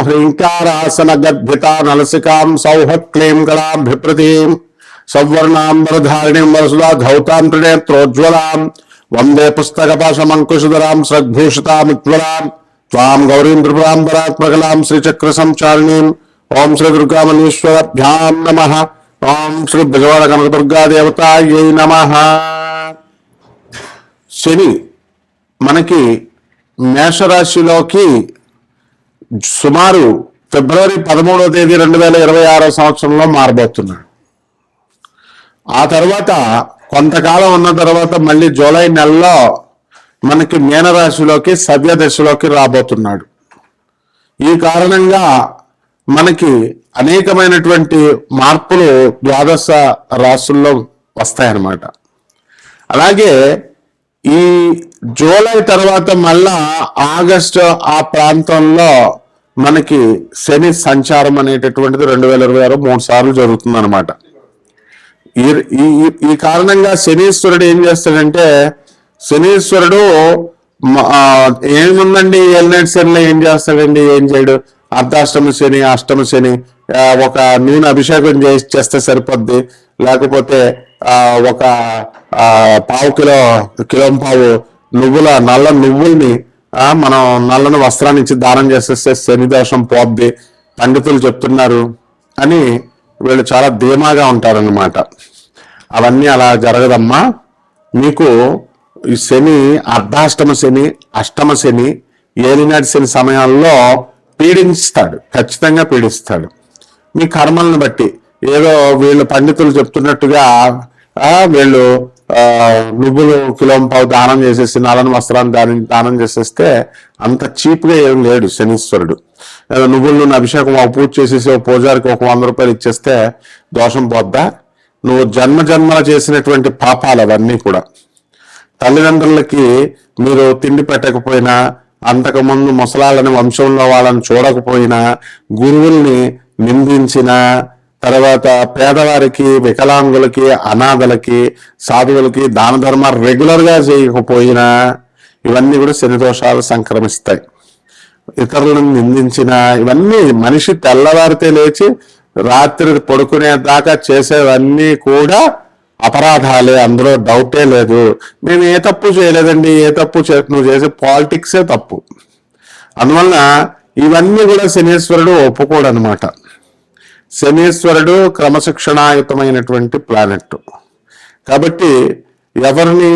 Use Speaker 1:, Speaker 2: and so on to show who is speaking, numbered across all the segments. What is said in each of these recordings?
Speaker 1: ఓం హ్రీంకారాసన గర్భిత నలసికాం సౌహత్ క్లీం గళాభిప్రతీం సౌవర్ణాంబరధారిణీం వరసుదా ధౌతాం త్రినేత్రోజ్వలాం వందే పుస్తకపాశమంకుశధరాం సద్భూషితాముజ్వలాం త్వాం గౌరీం త్రిపురాం పరాత్మకలాం శ్రీచక్ర సంచారిణీం ఓం శ్రీ దుర్గామణీశ్వరభ్యాం నమ ఓం శ్రీ భగవాన కనకదుర్గా దేవతాయై నమ శని మనకి మేషరాశిలోకి సుమారు ఫిబ్రవరి పదమూడవ తేదీ రెండు వేల ఇరవై ఆరో సంవత్సరంలో మారబోతున్నాడు ఆ తర్వాత కొంతకాలం ఉన్న తర్వాత మళ్ళీ జూలై నెలలో మనకి మీనరాశిలోకి సవ్య దశలోకి రాబోతున్నాడు. ఈ కారణంగా మనకి అనేకమైనటువంటి మార్పులు ద్వాదశ రాశుల్లో వస్తాయన్నమాట. అలాగే ఈ జూలై తర్వాత మళ్ళా ఆగస్టు ఆ ప్రాంతంలో మనకి శని సంచారం అనేటటువంటిది రెండు వేల ఇరవై ఆరు మూడు సార్లు జరుగుతుంది అనమాట ఈ ఈ- ఈ కారణంగా శనీశ్వరుడు ఏం చేస్తాడంటే శనీశ్వరుడు ఏముందండి ఏలినాటి శనిలో ఏం చేస్తాడండి ఏం చేయడు? అర్ధాష్టమ శని అష్టమ శని ఒక నూనె అభిషేకం చేసి చేస్తే సరిపోద్ది. లేకపోతే ఒక పావు కిలో కిలో పావు నువ్వుల నల్ల నువ్వుల్ని మనం నల్లని వస్త్రాన్ని ఇచ్చి దానం చేసేస్తే శని దోషం పోద్ది పండితులు చెప్తున్నారు అని వీళ్ళు చాలా ధీమాగా ఉంటారన్నమాట. అవన్నీ అలా జరగదమ్మా. మీకు ఈ శని అర్ధాష్టమ శని అష్టమ శని ఏలినాటి శని సమయాల్లో పీడింస్తాడు ఖచ్చితంగా పీడిస్తాడు. మీ కర్మలను బట్టి ఏదో వీళ్ళు పండితులు చెప్తున్నట్టుగా వీళ్ళు నువ్వులు కిలో పావు దానం చేసేసి నలని వస్త్రాన్ని దాని దానం చేసేస్తే అంత చీప్గా ఏం లేడు శనీశ్వరుడు. ఏదో నువ్వుల అభిషేకం ఒక పూజ చేసేసి ఒక పూజారికి ఒక వంద రూపాయలు ఇచ్చేస్తే దోషం పోద్దా? నువ్వు జన్మ జన్మల చేసినటువంటి పాపాలు అవన్నీ కూడా. తల్లిదండ్రులకి మీరు తిండి పెట్టకపోయినా అంతకుముందు ముసలాళ్ళని వంశంలో వాళ్ళని చూడకపోయినా గురువుల్ని నిందించిన తర్వాత పేదవారికి వికలాంగులకి అనాథలకి సాధువులకి దాన ధర్మాలు రెగ్యులర్గా చేయకపోయినా ఇవన్నీ కూడా శని దోషాలు సంక్రమిస్తాయి. ఇతరులను నిందించిన ఇవన్నీ మనిషి తెల్లవారితే లేచి రాత్రి పడుకునే దాకా చేసేవన్నీ కూడా అపరాధాలే. అందులో డౌటే లేదు. మేము ఏ తప్పు చేయలేదండి ఏ తప్పు చే నువ్వు చేసే పాలిటిక్సే తప్పు. అందువలన ఇవన్నీ కూడా శనీశ్వరుడు ఒప్పుకోడు అనమాట శనీశ్వరుడు క్రమశిక్షణాయుతమైనటువంటి ప్లానెట్ కాబట్టి ఎవరిని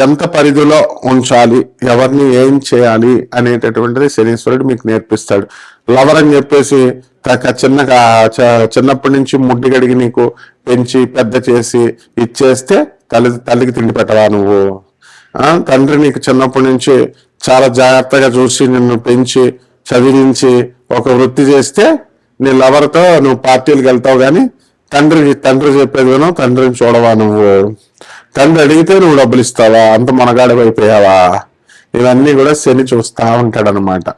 Speaker 1: ఎంత పరిధిలో ఉంచాలి ఎవరిని ఏం చేయాలి అనేటటువంటిది శనీశ్వరుడు మీకు నేర్పిస్తాడు. లవర్ అని చెప్పేసి తక చిన్నగా చ- చిన్నప్పటి నుంచి ముడ్డి గడిగి నీకు పెంచి పెద్ద చేసి ఇచ్చేస్తే తల్లి తల్లికి తిండి పెట్టవా నువ్వు? తండ్రి నీకు చిన్నప్పటి నుంచి చాలా జాగ్రత్తగా చూసి నిన్ను పెంచి చదివించి ఒక వృత్తి చేస్తే నీ లవర్తో నువ్వు పార్టీలకు వెళ్తావు కానీ తండ్రి తండ్రి చెప్పేది వినో తండ్రిని చూడవా నువ్వు? తండ్రి అడిగితే నువ్వు డబ్బులు ఇస్తావా? అంత మనగాడి అయిపోయావా? ఇవన్నీ కూడా శని చూస్తా ఉంటాడనమాట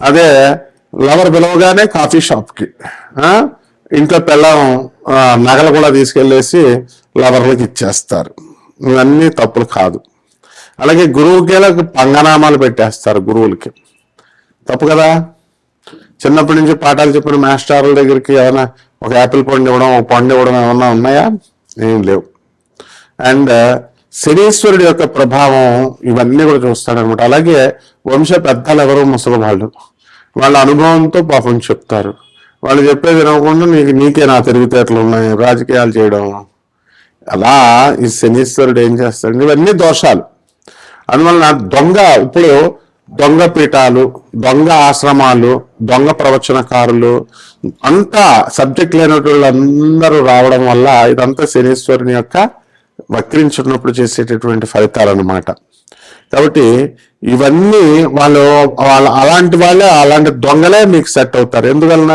Speaker 1: అదే లవర్ పిలవగానే కాఫీ షాప్కి ఇంట్లో పిల్లం నగలు కూడా తీసుకెళ్ళేసి లవర్లకి ఇచ్చేస్తారు. ఇవన్నీ తప్పులు కాదు. అలాగే గురువుకి పంగనామాలు పెట్టేస్తారు గురువులకి? తప్పు కదా? చిన్నప్పటి నుంచి పాఠాలు చెప్పిన మాస్టర్ల దగ్గరికి ఏమైనా ఒక యాపిల్ పండు ఇవ్వడం ఒక పండు ఇవ్వడం ఏమన్నా ఉన్నాయా? ఏం లేవు. అండ్ శనీశ్వరుడి యొక్క ప్రభావం ఇవన్నీ కూడా చూస్తాడనమాట. అలాగే వంశ పెద్దలు ఎవరు ముసలి వాళ్ళు వాళ్ళ అనుభవంతో పాపం చెప్తారు. వాళ్ళు చెప్పేది వినకుండా నీకు నీకే నా తెలివితేటలు ఉన్నాయి రాజకీయాలు చేయడం. అలా ఈ శనీశ్వరుడు ఏం చేస్తాడు? ఇవన్నీ దోషాలు. అందువలన దొంగ ఇప్పుడు దొంగ పీఠాలు దొంగ ఆశ్రమాలు దొంగ ప్రవచనకారులు అంతా సబ్జెక్ట్ లేనటువంటి అందరూ రావడం వల్ల ఇదంతా శనీశ్వరుని యొక్క వక్రించున్నప్పుడు చేసేటటువంటి ఫలితాలు అనమాట కాబట్టి ఇవన్నీ వాళ్ళు వాళ్ళ అలాంటి వాళ్ళే అలాంటి దొంగలే మీకు సెట్ అవుతారు. ఎందువలన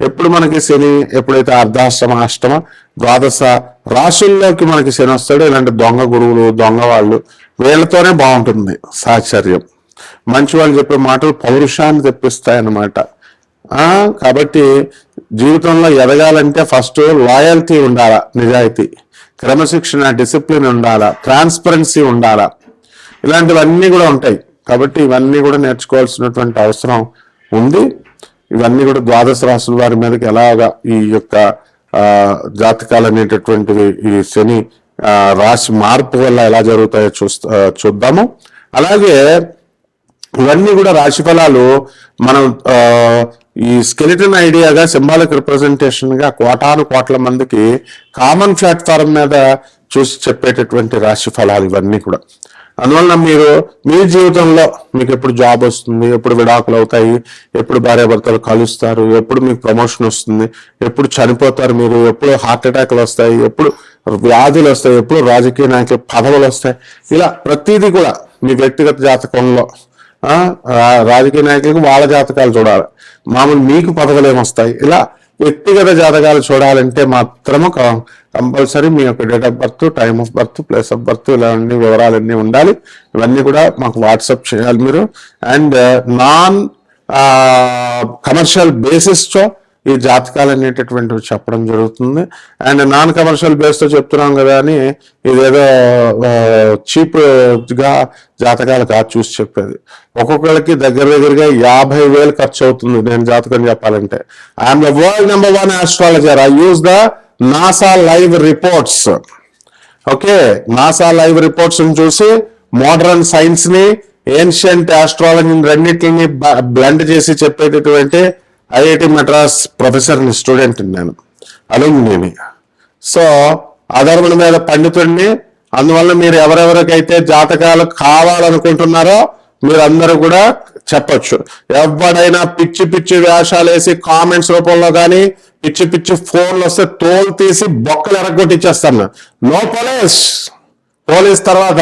Speaker 1: ఎప్పుడు మనకి శని ఎప్పుడైతే అర్ధాష్టమ అష్టమ ద్వాదశ రాశుల్లోకి మనకి శని వస్తాడో ఇలాంటి దొంగ గురువులు దొంగ వాళ్ళు వీళ్ళతోనే బాగుంటుంది సాహచర్యం మంచి వాళ్ళు చెప్పే మాటలు పౌరుషాన్ని తెప్పిస్తాయన్నమాట. అన్నమాట కాబట్టి జీవితంలో ఎదగాలంటే ఫస్ట్ లాయల్టీ ఉండాలా నిజాయితీ. క్రమశిక్షణ డిసిప్లిన్ ఉండాలా ట్రాన్స్పరెన్సీ ఉండాలా. ఇలాంటివన్నీ కూడా ఉంటాయి. కాబట్టి ఇవన్నీ కూడా నేర్చుకోవాల్సినటువంటి అవసరం ఉంది. ఇవన్నీ కూడా ద్వాదశ రాసుల వారి మీదకి ఎలాగా ఈ యొక్క జాతకాలు అనేటటువంటివి ఈ శని రాశి మార్పు వల్ల ఎలా జరుగుతాయో చూస్తా చూద్దాము. అలాగే ఇవన్నీ కూడా రాశి ఫలాలు మనం ఈ స్కెలిటన్ ఐడియాగా సింబాలిక్ రిప్రజెంటేషన్గా కోటాను కోట్ల మందికి కామన్ ప్లాట్ఫారం మీద చూసి చెప్పేటటువంటి రాశి ఫలాలు ఇవన్నీ కూడా. అందువలన మీరు మీ జీవితంలో మీకు ఎప్పుడు జాబ్ వస్తుంది ఎప్పుడు విడాకులు అవుతాయి ఎప్పుడు భార్యాభర్తలు కలుస్తారు ఎప్పుడు మీకు ప్రమోషన్ వస్తుంది ఎప్పుడు చనిపోతారు మీరు ఎప్పుడు హార్ట్ అటాక్లు వస్తాయి ఎప్పుడు వ్యాధులు వస్తాయి ఎప్పుడు రాజకీయ నాయకులు పదవులు వస్తాయి. ఇలా ప్రతిదీ కూడా మీ వ్యక్తిగత జాతకంలో రాజకీయ నాయకులకు వాళ్ళ జాతకాలు చూడాలి. మామూలు మీకు పథకాలు ఏమొస్తాయి? ఇలా వ్యక్తిగత జాతకాలు చూడాలంటే మాత్రము కంపల్సరీ మీ యొక్క date of birth time of birth place of birth ఇలాంటి వివరాలన్నీ ఉండాలి. ఇవన్నీ కూడా మాకు వాట్సాప్ చేయాలి మీరు. అండ్ నాన్ కమర్షియల్ బేసిస్తో ఈ జాతకాలు అనేటటువంటివి చెప్పడం జరుగుతుంది. అండ్ నాన్ కమర్షియల్ బేస్తో చెప్తున్నాం కదా అని ఇదేదో చీప్గా జాతకాలు కాదు చూసి చెప్పేది. ఒక్కొక్కరికి దగ్గర దగ్గరగా యాభై వేలు ఖర్చు అవుతుంది నేను జాతకం చెప్పాలంటే. I'm the world number one astrologer I use the NASA live reports okay NASA live reports చూసి మోడర్న్ సైన్స్ని ఏన్షియంట్ ఆస్ట్రాలజీని రెండింటిని బ్లెండ్ చేసి చెప్పేటటువంటి ఐఐటి మద్రాస్ ప్రొఫెసర్ స్టూడెంట్ నేను అలుమిని సో అధర్మల మీద పండితుడిని అందువల్ల మీరు ఎవరెవరికైతే జాతకాలు కావాలనుకుంటున్నారో మీరందరూ కూడా చెప్పొచ్చు. ఎవడైనా పిచ్చి పిచ్చి వేషాలు వేసి కామెంట్స్ రూపంలో కానీ పిచ్చి పిచ్చి ఫోన్లు వస్తే తోలు తీసి బొక్కలు ఎరగొట్టిచ్చేస్తాను. No police! పోలీస్ తర్వాత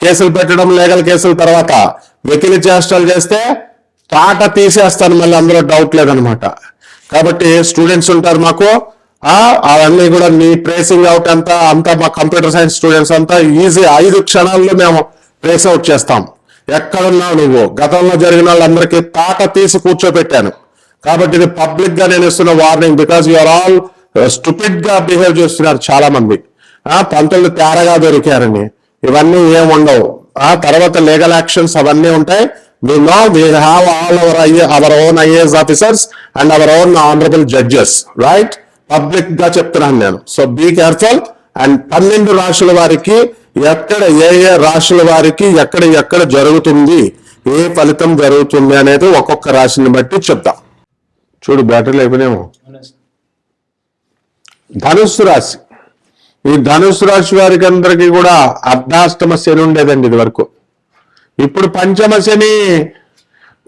Speaker 1: కేసులు పెట్టడం లీగల్ కేసుల తర్వాత వెకిలి చేష్టలు చేస్తే తాట తీసేస్తాను మళ్ళీ అందులో డౌట్ లేదనమాట. కాబట్టి స్టూడెంట్స్ ఉంటారు మాకు. అవన్నీ కూడా నీ ట్రేసింగ్ అవుట్ అంతా అంతా మా కంప్యూటర్ సైన్స్ స్టూడెంట్స్ అంతా ఈజీ ఐదు క్షణాల్లో మేము ట్రేస్ అవుట్ చేస్తాం. ఎక్కడున్నావు నువ్వు? గతంలో జరిగిన వాళ్ళందరికీ తాట తీసి కూర్చోబెట్టాను కాబట్టి ఇది పబ్లిక్గా నేను ఇస్తున్న warning because you are all స్టూపిడ్గా behave చేస్తున్నారు చాలా మంది ఆ పంతులు తేరగా దొరికారని. ఇవన్నీ ఏం ఉండవు. ఆ తర్వాత లీగల్ యాక్షన్స్ అవన్నీ ఉంటాయి. We know we have all our, our own IAS officers and our own honorable judges right పబ్లిక్గా చెప్తున్నాను నేను. సో బీ కేర్ఫుల్ అండ్ పన్నెండు రాశుల వారికి ఎక్కడ ఏ ఏ రాశుల వారికి ఎక్కడ ఎక్కడ జరుగుతుంది ఏ ఫలితం జరుగుతుంది అనేది ఒక్కొక్క రాశిని బట్టి చెప్తాం చూడు బ్యాటరీలు అయిపోయినాము ధనుస్సు రాశి. ఈ ధనుస్సు రాశి వారికి అందరికీ కూడా అర్ధాష్టమ శని ఉండేదండి ఇది వరకు ఇప్పుడు పంచమ శని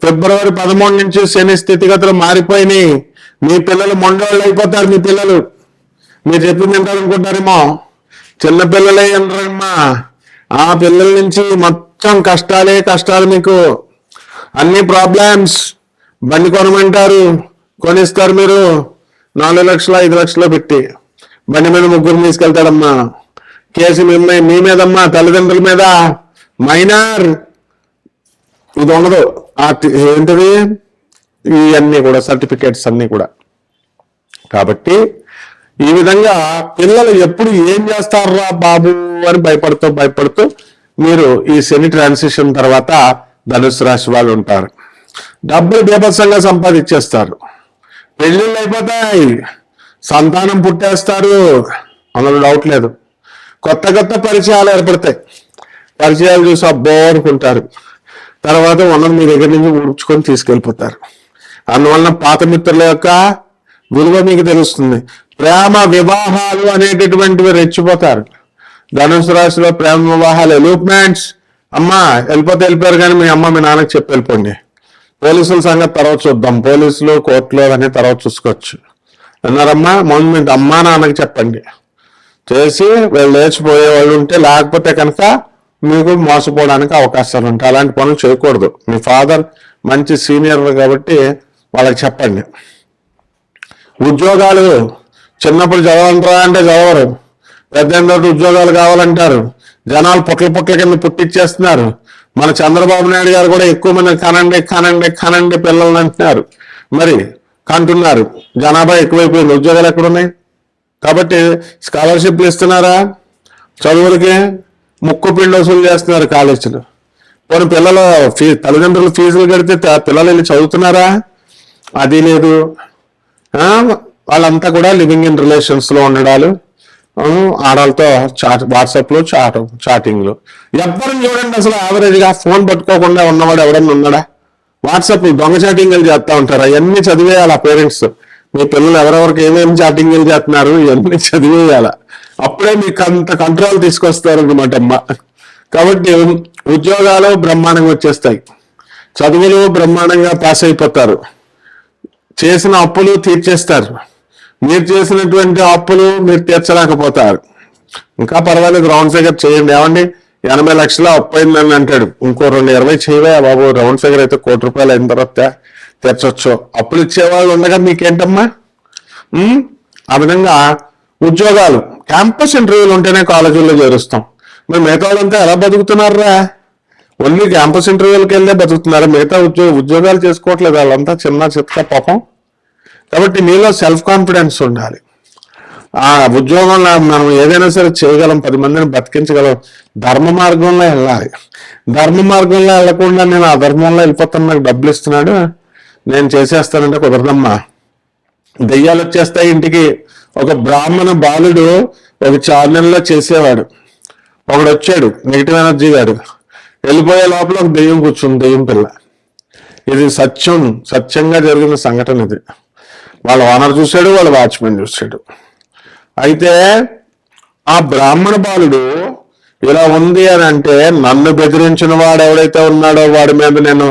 Speaker 1: ఫిబ్రవరి పదమూడు నుంచి శని స్థితిగతులు మారిపోయినాయి. మీ పిల్లలు మొండోళ్ళు అయిపోతారు మీ పిల్లలు. మీరు చెప్పింది వింటారు అనుకుంటారేమో చిన్న పిల్లలే వినరమ్మా ఆ పిల్లల నుంచి మొత్తం కష్టాలే కష్టాలు మీకు. అన్ని ప్రాబ్లమ్స్ బండి కొనమంటారు. కొనిస్తారు మీరు. నాలుగు లక్షల ఐదు లక్షలు పెట్టి. బండి మీద ముగ్గురు తీసుకెళ్తాడమ్మా. కేసు మీ మీ మీదమ్మా తల్లిదండ్రుల మీద. మైనార్ ఇది ఉండదు ఆ ఏంటిది? ఇవన్నీ కూడా సర్టిఫికేట్స్ అన్నీ కూడా. కాబట్టి ఈ విధంగా పిల్లలు ఎప్పుడు ఏం చేస్తారా బాబు అని భయపడుతూ భయపడుతూ మీరు ఈ శని ట్రాన్సిషన్ తర్వాత ధనుసు రాశి వాళ్ళు ఉంటారు. డబ్బులు బీభత్సంగా సంపాదించేస్తారు. పెళ్ళిళ్ళు అయిపోతాయి. సంతానం పుట్టేస్తారు. అందులో డౌట్ లేదు. కొత్త కొత్త పరిచయాలు ఏర్పడతాయి. పరిచయాలు చూసి అబ్బో అనుకుంటారు. తర్వాత ఉన్నది మీ దగ్గర నుంచి ఊడ్చుకొని తీసుకెళ్ళిపోతారు. అందువలన పాత మిత్రుల యొక్క విలువ మీకు తెలుస్తుంది. ప్రేమ వివాహాలు అనేటటువంటివి రెచ్చిపోతారు. ధనుసు రాశిలో ప్రేమ వివాహాలు ఎలూప్మెంట్స్ అమ్మా వెళ్ళిపోతే వెళ్ళిపోయారు కానీ మీ అమ్మ మీ నాన్నకి చెప్పి వెళ్ళిపోండి. పోలీసుల సంగతి తర్వాత చూద్దాం. పోలీసులు కోర్టులు అనే తర్వాత చూసుకోవచ్చు. అన్నారమ్మా ముందు మీ అమ్మా నాన్నకి చెప్పండి. చేసి వీళ్ళు లేచిపోయే వాళ్ళు ఉంటే లేకపోతే కనుక మీకు మోసపోవడానికి అవకాశాలు ఉంటాయి. అలాంటి పనులు చేయకూడదు. మీ ఫాదర్ మంచి సీనియర్ కాబట్టి వాళ్ళకి చెప్పండి. ఉద్యోగాలు చిన్నప్పుడు చదవంతరా అంటే చదవరు. పెద్ద ఉద్యోగాలు కావాలంటారు. జనాలు పుట్ల పుట్ల కింద పుట్టిచ్చేస్తున్నారు. మన చంద్రబాబు నాయుడు గారు కూడా ఎక్కువ మంది కనండి కనండి కనండి పిల్లలు అంటున్నారు. మరి కంటున్నారు. జనాభా ఎక్కువైపోయింది. ఉద్యోగాలు ఎక్కడున్నాయి? కాబట్టి స్కాలర్షిప్లు ఇస్తున్నారా? చదువులకి ముక్కు పిండి వసూలు చేస్తున్నారు కాలేజీలు. పోనీ పిల్లలు ఫీ తల్లిదండ్రులు ఫీజులు కడితే పిల్లలు వెళ్ళి చదువుతున్నారా? అది లేదు. వాళ్ళంతా కూడా లివింగ్ ఇన్ రిలేషన్స్లో ఉండడాలు. ఆడాలతో ఆడవాళ్ళతో చాట్ వాట్సాప్లో చాట్ చాటింగ్లు. ఎవ్వరిని చూడండి అసలు యావరేజ్గా ఫోన్ పట్టుకోకుండా ఉన్నవాడు ఎవడన్నా ఉన్నాడా? వాట్సాప్ దొంగ చాటింగ్లు చేస్తూ ఉంటారు? అవన్నీ చదివేయాలి ఆ పేరెంట్స్? మీ పిల్లలు ఎవరెవరికి ఏమేమి చాటింగ్లు చేస్తున్నారు ఇవన్నీ చదివేయాల. అప్పుడే మీకు అంత కంట్రోల్ తీసుకొస్తారు అనమాట అమ్మ. కాబట్టి ఉద్యోగాలు బ్రహ్మాండంగా వచ్చేస్తాయి. చదువులు బ్రహ్మాండంగా పాస్ అయిపోతారు. చేసిన అప్పులు తీర్చేస్తారు. మీరు చేసినటువంటి అప్పులు మీరు తీర్చలేకపోతారు. ఇంకా పర్వాలేదు రౌండ్ ఫిగర్ చేయండి. ఏమండి? ఎనభై లక్షల అప్పు అయిందని అంటాడు. ఇంకో రెండు ఇరవై చేయవే బాబు. రౌండ్ ఫిగర్ అయితే కోటి రూపాయలు అయిన తర్వాత తెచ్చొచ్చు. అప్పులు ఇచ్చేవాళ్ళు ఉండగా మీకేంటమ్మా? ఆ విధంగా ఉద్యోగాలు క్యాంపస్ ఇంటర్వ్యూలు ఉంటేనే కాలేజీల్లో చేరుస్తాం. మరి మిగతా వాళ్ళంతా ఎలా బతుకుతున్నారా ఓన్లీ క్యాంపస్ ఇంటర్వ్యూలకు వెళ్ళే బతుకుతున్నారు. మిగతా ఉద్యోగ ఉద్యోగాలు చేసుకోవట్లేదు. వాళ్ళంతా చిన్న చిత్త పాపం. కాబట్టి మీలో సెల్ఫ్ కాన్ఫిడెన్స్ ఉండాలి. ఆ ఉద్యోగంలో మనం ఏదైనా సరే చేయగలం పది మందిని బతికించగలం. ధర్మ మార్గంలో వెళ్ళాలి. ధర్మ మార్గంలో వెళ్ళకుండా నేను ఆ ధర్మంలో వెళ్ళిపోతాను నాకు డబ్బులు ఇస్తున్నాడు. నేను చేసేస్తానంటే కుదరదమ్మా. దెయ్యాలు వచ్చేస్తాయి ఇంటికి. ఒక బ్రాహ్మణ బాలుడు ఒక చార్నెల్లో చేసేవాడు. ఒకడు వచ్చాడు నెగిటివ్ ఎనర్జీ గాడు. వెళ్ళిపోయే లోపల ఒక దెయ్యం కూర్చుంది దెయ్యం పిల్ల. ఇది సత్యం సత్యంగా జరిగిన సంఘటన ఇది. వాళ్ళ ఓనర్ చూశాడు వాళ్ళ వాచ్మెన్ చూశాడు. అయితే ఆ బ్రాహ్మణ బాలుడు ఇలా ఉంది అని అంటే నన్ను బెదిరించిన వాడు ఎవడైతే ఉన్నాడో వాడి మీద నేను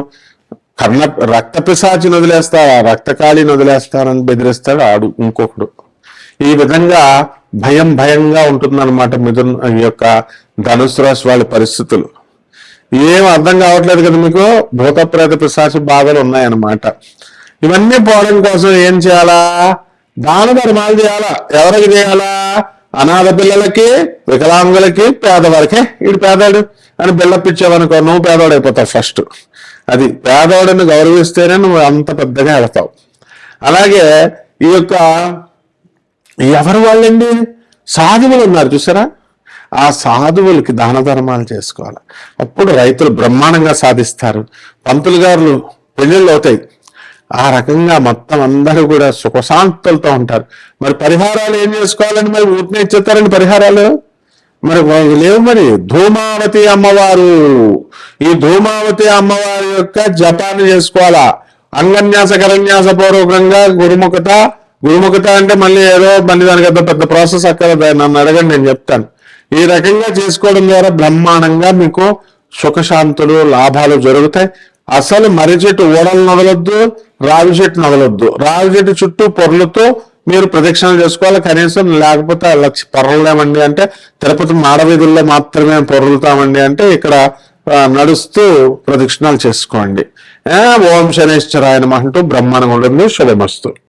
Speaker 1: కర్ణ రక్త పిశాచిని వదిలేస్తా రక్తకాళిని వదిలేస్తానని బెదిరిస్తాడు ఆడు ఇంకొకడు. ఈ విధంగా భయం భయంగా ఉంటుందన్నమాట మిథున్ ఈ యొక్క ధనుసు రాశి వాళ్ళ పరిస్థితులు. ఏం అర్థం కావట్లేదు కదా మీకు? భూత ప్రేత పిశాచి బాధలు ఉన్నాయన్నమాట. ఇవన్నీ పోవడం కోసం ఏం చేయాలా? దాన ధర్మాలు చేయాలా? ఎవరికి చేయాలా? అనాథ పిల్లలకి వికలాంగులకి పేదవారికి. ఇడు పేదాడు అని బిల్లపిచ్చావనుకో నువ్వు పేదవాడు అయిపోతావు ఫస్ట్. అది పేదవాడిని గౌరవిస్తేనే నువ్వు అంత పెద్దగా ఎడతావు అలాగే ఈ యొక్క ఎవరు వాళ్ళండి? సాధువులు ఉన్నారు చూసారా? ఆ సాధువులకి దాన ధర్మాలు చేసుకోవాలి. అప్పుడు రైతులు బ్రహ్మాండంగా సాధిస్తారు. పంతులు గారులు పెళ్ళిళ్ళు అవుతాయి. ఆ రకంగా మొత్తం అందరూ కూడా సుఖశాంతులతో ఉంటారు. మరి పరిహారాలు ఏం చేసుకోవాలని మరి? ఊటిని ఇచ్చేస్తారండి పరిహారాలు? మరి లేవు మరి. ధూమావతి అమ్మవారు. ఈ ధూమావతి అమ్మవారి యొక్క జపాన్ని చేసుకోవాలా? అంగన్యాస కరన్యాస పూర్వకంగా గురుముఖత. గురుముఖత అంటే మళ్ళీ ఏదో మళ్ళీ దానికి ఏదో పెద్ద ప్రాసెస్ అక్కడ నన్ను అడగండి నేను చెప్తాను. ఈ రకంగా చేసుకోవడం ద్వారా బ్రహ్మాండంగా మీకు సుఖశాంతులు లాభాలు జరుగుతాయి. అసలు మర్రి చెట్టు ఓడలు నదలొద్దు రావి చెట్టు నదలొద్దు. రావి చెట్టు చుట్టూ పొరలతో మీరు ప్రదక్షిణలు చేసుకోవాలి కనీసం లేకపోతే లక్ష పొరలేమండి అంటే తిరుపతి మాడవీధుల్లో మాత్రమే పొరలుతామండి అంటే ఇక్కడ నడుస్తూ ప్రదక్షిణాలు చేసుకోండి. ఓం శనేశ్వరాయన అంటూ బ్రహ్మాండంగా ఉంటుంది శుభమస్తు.